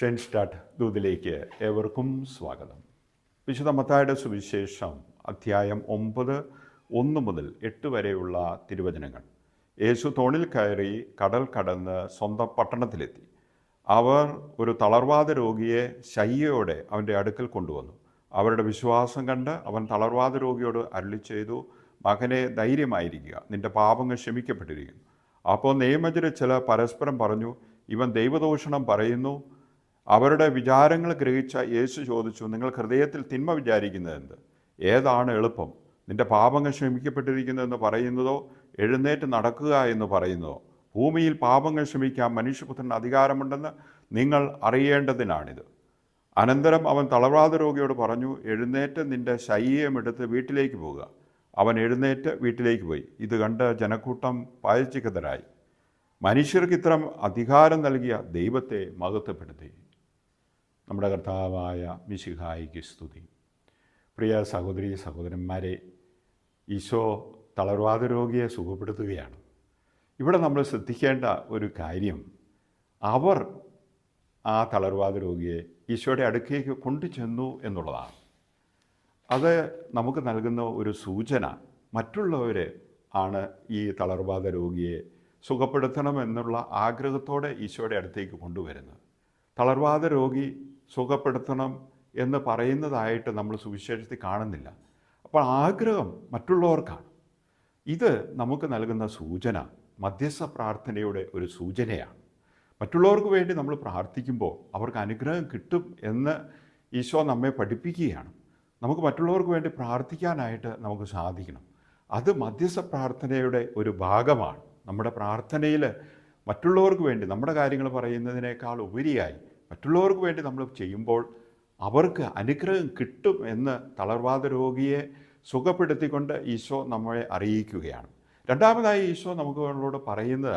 Shen start ദൂതിലേക്ക് ഏവർക്കും സ്വാഗതം. വിശുദ്ധ മത്തായുടെ സുവിശേഷം അധ്യായം ഒമ്പത് ഒന്ന് മുതൽ എട്ട് വരെയുള്ള തിരുവചനങ്ങൾ. യേശു തോണിൽ കയറി കടൽ കടന്ന് സ്വന്തം പട്ടണത്തിലെത്തി. അവർ ഒരു തളർവാദ രോഗിയെ ശയ്യയോടെ അവന്റെ അടുക്കൽ കൊണ്ടുവന്നു. അവരുടെ വിശ്വാസം കണ്ട് അവൻ തളർവാദ രോഗിയോട് അരുളി ചെയ്തു മകനെ ധൈര്യമായിരിക്കുക. നിന്റെ പാപങ്ങൾ ക്ഷമിക്കപ്പെട്ടിരിക്കുന്നു. അപ്പോൾ നിയമജരെ ചില പരസ്പരം പറഞ്ഞു ഇവൻ ദൈവദൂഷണം പറയുന്നു അവരുടെ വിചാരങ്ങൾ ഗ്രഹിച്ച യേശു ചോദിച്ചു നിങ്ങൾ ഹൃദയത്തിൽ തിന്മ വിചാരിക്കുന്നത് എന്ത്? ഏതാണ് എളുപ്പം? നിന്റെ പാപങ്ങൾ ക്ഷമിക്കപ്പെട്ടിരിക്കുന്നതെന്ന് പറയുന്നതോ? എഴുന്നേറ്റ് നടക്കുക എന്ന് പറയുന്നതോ? ഭൂമിയിൽ പാപങ്ങൾ ക്ഷമിക്കാൻ മനുഷ്യപുത്രന് അധികാരമുണ്ടെന്ന് നിങ്ങൾ അറിയേണ്ടതിനാണിത്. അനന്തരം അവൻ തളവാത രോഗിയോട് പറഞ്ഞു എഴുന്നേറ്റ് നിന്റെ ശയ്യം എടുത്ത് വീട്ടിലേക്ക് പോവുക. അവൻ എഴുന്നേറ്റ് വീട്ടിലേക്ക് പോയി. ഇത് കണ്ട് ജനക്കൂട്ടം പായച്ചിക്കതരായി മനുഷ്യർക്ക് ഇത്തരം അധികാരം നൽകിയ ദൈവത്തെ മഹത്വപ്പെടുത്തി. നമ്മുടെ കർത്താവായ മിശിഹായിക്ക് സ്തുതി. പ്രിയ സഹോദരി സഹോദരന്മാരെ ഈശോ തളർവാദ രോഗിയെ സുഖപ്പെടുത്തുകയാണ്. ഇവിടെ നമ്മൾ ശ്രദ്ധിക്കേണ്ട ഒരു കാര്യം അവർ ആ തളർവാദ രോഗിയെ ഈശോയുടെ അടുക്കേക്ക് കൊണ്ടുചെന്നു എന്നുള്ളതാണ്. അത് നമുക്ക് നൽകുന്ന ഒരു സൂചന മറ്റുള്ളവർ ആണ് ഈ തളർവാദ രോഗിയെ സുഖപ്പെടുത്തണം എന്നുള്ള ആഗ്രഹത്തോടെ ഈശോയുടെ അടുത്തേക്ക് കൊണ്ടുവരുന്നത്. തളർവാദ രോഗി സുഖപ്പെടുത്തണം എന്ന് പറയുന്നതായിട്ട് നമ്മൾ സുവിശേഷത്തിൽ കാണുന്നില്ല. അപ്പോൾ ആഗ്രഹം മറ്റുള്ളവർക്കാണ്. ഇത് നമുക്ക് നൽകുന്ന സൂചന മധ്യസ്ഥ പ്രാർത്ഥനയുടെ ഒരു സൂചനയാണ്. മറ്റുള്ളവർക്ക് വേണ്ടി നമ്മൾ പ്രാർത്ഥിക്കുമ്പോൾ അവർക്ക് അനുഗ്രഹം കിട്ടും എന്ന് ഈശോ നമ്മെ പഠിപ്പിക്കുകയാണ്. നമുക്ക് മറ്റുള്ളവർക്ക് വേണ്ടി പ്രാർത്ഥിക്കാനായിട്ട് നമുക്ക് സാധിക്കണം. അത് മധ്യസ്ഥ പ്രാർത്ഥനയുടെ ഒരു ഭാഗമാണ്. നമ്മുടെ പ്രാർത്ഥനയിൽ മറ്റുള്ളവർക്ക് വേണ്ടി നമ്മുടെ കാര്യങ്ങൾ പറയുന്നതിനേക്കാൾ ഉപരിയായി മറ്റുള്ളവർക്ക് വേണ്ടി നമ്മൾ ചെയ്യുമ്പോൾ അവർക്ക് അനുഗ്രഹം കിട്ടും എന്ന് തളർവാദ രോഗിയെ സുഖപ്പെടുത്തിക്കൊണ്ട് ഈശോ നമ്മളെ അറിയിക്കുകയാണ്. രണ്ടാമതായി ഈശോ നമുക്ക് നമ്മളോട് പറയുന്നത്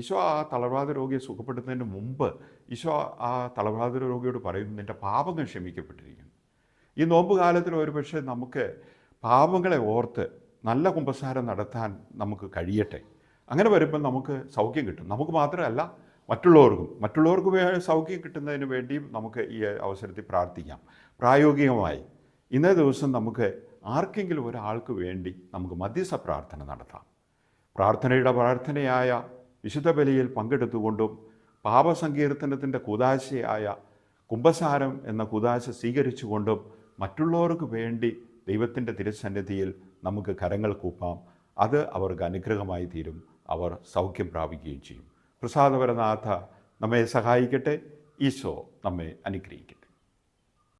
ഈശോ ആ തളർവാദ രോഗിയെ സുഖപ്പെടുത്തുന്നതിന് മുമ്പ് ഈശോ ആ തളർവാദ രോഗിയോട് പറയുന്നു നിന്റെ പാപങ്ങൾ ക്ഷമിക്കപ്പെട്ടിരിക്കുന്നു. ഈ നോമ്പ് കാലത്തിൽ ഒരുപക്ഷെ നമുക്ക് പാപങ്ങളെ ഓർത്ത് നല്ല കുമ്പസാരം നടത്താൻ നമുക്ക് കഴിയട്ടെ. അങ്ങനെ വരുമ്പോൾ നമുക്ക് സൗഖ്യം കിട്ടും. നമുക്ക് മാത്രമല്ല മറ്റുള്ളവർക്കും മറ്റുള്ളവർക്ക് സൗഖ്യം കിട്ടുന്നതിന് വേണ്ടിയും നമുക്ക് ഈ അവസരത്തിൽ പ്രാർത്ഥിക്കാം. പ്രായോഗികമായി ഇന്നേ ദിവസം നമുക്ക് ആർക്കെങ്കിലും ഒരാൾക്ക് വേണ്ടി നമുക്ക് മധ്യസ്ഥ പ്രാർത്ഥന നടത്താം. പ്രാർത്ഥനയുടെ പ്രാർത്ഥനയായ വിശുദ്ധ ബലിയിൽ പങ്കെടുത്തുകൊണ്ടും പാപസങ്കീർത്തനത്തിന്റെ കുതാശയായ കുംഭസാരം എന്ന കുതാശ സ്വീകരിച്ചുകൊണ്ടും മറ്റുള്ളവർക്ക് വേണ്ടി ദൈവത്തിന്റെ തിരുസന്നിധിയിൽ നമുക്ക് കരങ്ങൾ കൂപ്പാം. അത് അവർക്ക് അനുഗ്രഹമായി തീരും. അവർ സൗഖ്യം പ്രാപിക്കുകയും ചെയ്യും. പ്രസാദപരനാഥ നമ്മെ സഹായിക്കട്ടെ. ഈശോ നമ്മെ അനുഗ്രഹിക്കട്ടെ.